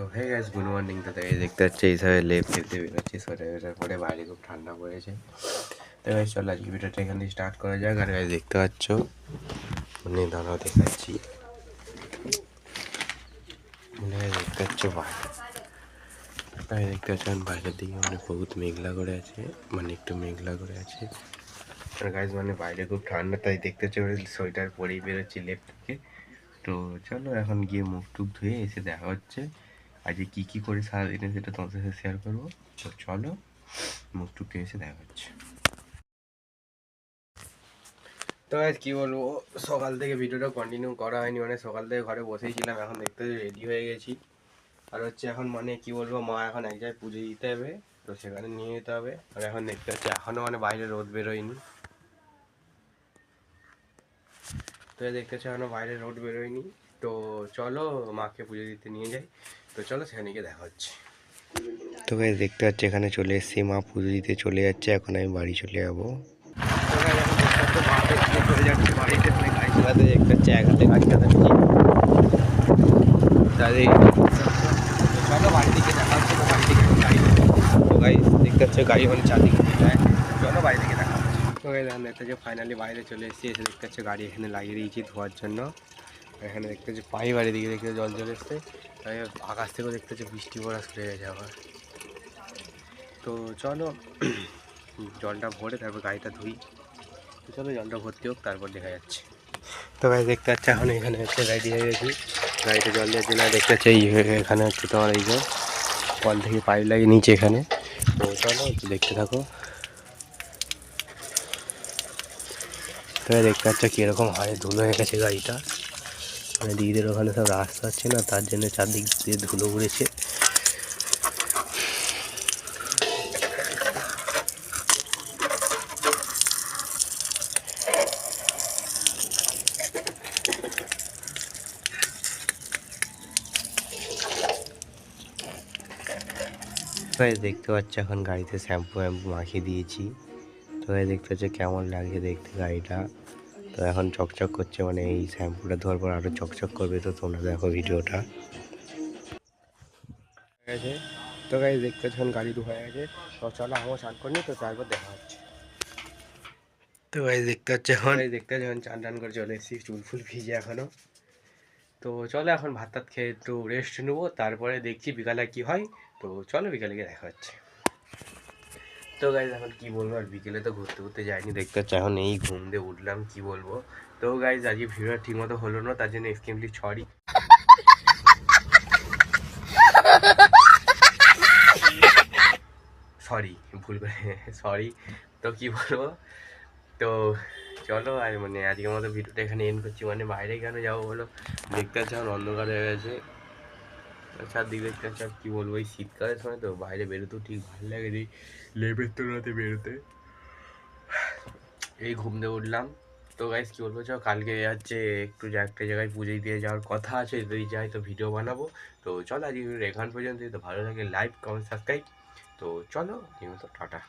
তো hey guys good morning তো তাই দেখতে পাচ্ছি, এইভাবে লেপ খেলতে বেরোচ্ছি সোয়েটার পরে, বাইরে খুব ঠান্ডা পড়েছে। তো গাইস, চলো আজকে ভিডিওটা এখান থেকে স্টার্ট করা যাক। আর গাইস দেখতে পাচ্ছ মানে দাঁড়াও, দেখাচ্ছি। মানে দেখতে পাচ্ছ, বাইরে। তাই দেখতে পাচ্ছ, এখন বাইরের দিকে মানে বহুত মেঘলা করে আছে মানে একটু মেঘলা করে আছে। আর গাইজ মানে বাইরে খুব ঠান্ডা, তাই দেখতে পাচ্ছ সোয়েটার পরেই বেরোচ্ছি লেপ থেকে তো চলো, এখন গিয়ে মুখ টুক ধুয়ে এসে দেখা হচ্ছে। আজকে কী কী করে সারাদিনে সেটা তোমাদের সাথে শেয়ার করব। তো চলো, মুখ টুক এসে দেখা হচ্ছে তো আজ কী বলব? সকাল থেকে ভিডিওটা কন্টিনিউ করা হয়নি মানে সকাল থেকে ঘরে বসেই ছিলাম, এখন দেখতে রেডি হয়ে গেছি। আর হচ্ছে এখন মানে কি বলব, মা এখন এক জায়গায় পুজো দিতে হবে, তো সেখানে নিয়ে যেতে হবে। আর এখন দেখতে পাচ্ছি এখনও মানে বাইরে রোদ বেরোয়নি। তো দেখতে পাচ্ছি, এখনও বাইরে রোদ বেরোয়নি। তো চলো, মাকে পুজো দিতে নিয়ে যাই। তো চলো সেখানে গিয়ে দেখা হচ্ছে। তো গাইজ দেখতে পাচ্ছি এখানে চলে এসেছি। মা পুজো দিতে চলে যাচ্ছে। এখন আমি বাড়ি চলে যাব। বাড়িতে দেখতে পাচ্ছি এক হাতে গাড়ি চালাচ্ছি চলো বাড়ি থেকে দেখা হচ্ছে। তো বাড়ি থেকে এখন গাড়ি তো গাড়ি দেখতে পাচ্ছি গাড়ি মানে চারদিকে চলো বাড়ি থেকে দেখা হচ্ছে। তো গাড়ি দেখতে পাচ্ছি ফাইনালি বাইরে চলে এসেছি। এসে দেখতে পাচ্ছি গাড়ি এখানে লাগিয়ে দিয়েছি ধোয়ার জন্য। এখানে দেখতে পাচ্ছি পাই বাড়ি দিকে দেখতে জল চলে এসছে। তাই আকাশ থেকেও দেখতে পাচ্ছি বৃষ্টি পড়া শুরু গেছে আবার। তো চলো, জলটা ভরে তারপর গাড়িটা ধুই। তো চলো জলটা ভর্তি হোক, তারপর দেখা যাচ্ছে। তো গাড়ি দেখতে পাচ্ছি এখন এখানে হচ্ছে রেডি হয়ে গেছি। গাড়িতে জল দিয়েছি না, দেখতে পাচ্ছি এই এখানে হচ্ছে তোমার এই যে কল থেকে পাইপ লাগে নিচে এখানে। তো চলো একটু দেখতে থাকো। তো দেখতে পাচ্ছ কীরকম হয় ধুলো হয়ে গেছে গাড়িটা। মানে দিদিদের ওখানে সব রাস্তা আছে না, তার জন্য চারদিক দিয়ে ধুলো উড়েছে দেখতে পাচ্ছ এখন গাড়িতে শ্যাম্পু ফ্যাম্পু মাখিয়ে দিয়েছি। তো দেখতে পাচ্ছ কেমন লাগছে দেখতে গাড়িটা। তো এখন চকচক করছে মানে এই শ্যাম্পুটা ধোয়ার পর আরও চকচক করবে। তো তোমরা দেখো ভিডিওটা। আছে তো গাড়ি দেখতে যখন গাড়ি হয়ে গেছে। তো চলো আমার স্নান করিনি তো তারপর দেখা হচ্ছে। তো ভাই দেখতে হচ্ছে এখন। এই দেখতে এখন চান টান করে চলে এসেছি চুল ফুল ভিজে এখনও তো চলো এখন ভাত টাত খেয়ে একটু রেস্ট নেব তারপরে দেখছি বিকালে কি হয়। তো চলো বিকালে গিয়ে দেখা হচ্ছে। তো গাইজ এখন কি বলব? আর বিকেলে তো ঘুরতে ঘুরতে যাইনি, দেখতে পাচ্ছি এখন এই ঘুম দিয়ে উঠলাম, কি বলব? তো গাইজ আজকে ঠিক মতো হলো না, তার জন্য এক্সট্রিমলি সরি সরি ভুল করে সরি তো কি বলব? তো চলো, আর মানে আজকের মতো ভিডিওটা এখানে এন্ড করছি মানে বাইরে কেন যাব বলো? দেখতে এখন অন্ধকার হয়ে গেছে। চারদিকে দেখতে আর কী বলব? এই শীতকালের সময় তো বাইরে বেরোতেও ঠিক ভালো লাগে এই লেপের তোলাতে বেরোতে। এই ঘুম দিয়ে উঠলাম। তো গাইস কী বলব? চল, কালকে হচ্ছে একটু যা, একটা জায়গায় পুজো দিয়ে যাওয়ার কথা আছে যদি যাই তো ভিডিও বানাবো। তো চলো আজকে এখান পর্যন্ত তো ভালো লাগে লাইক কমেন্ট সাবস্ক্রাইব তো চলো টাটা।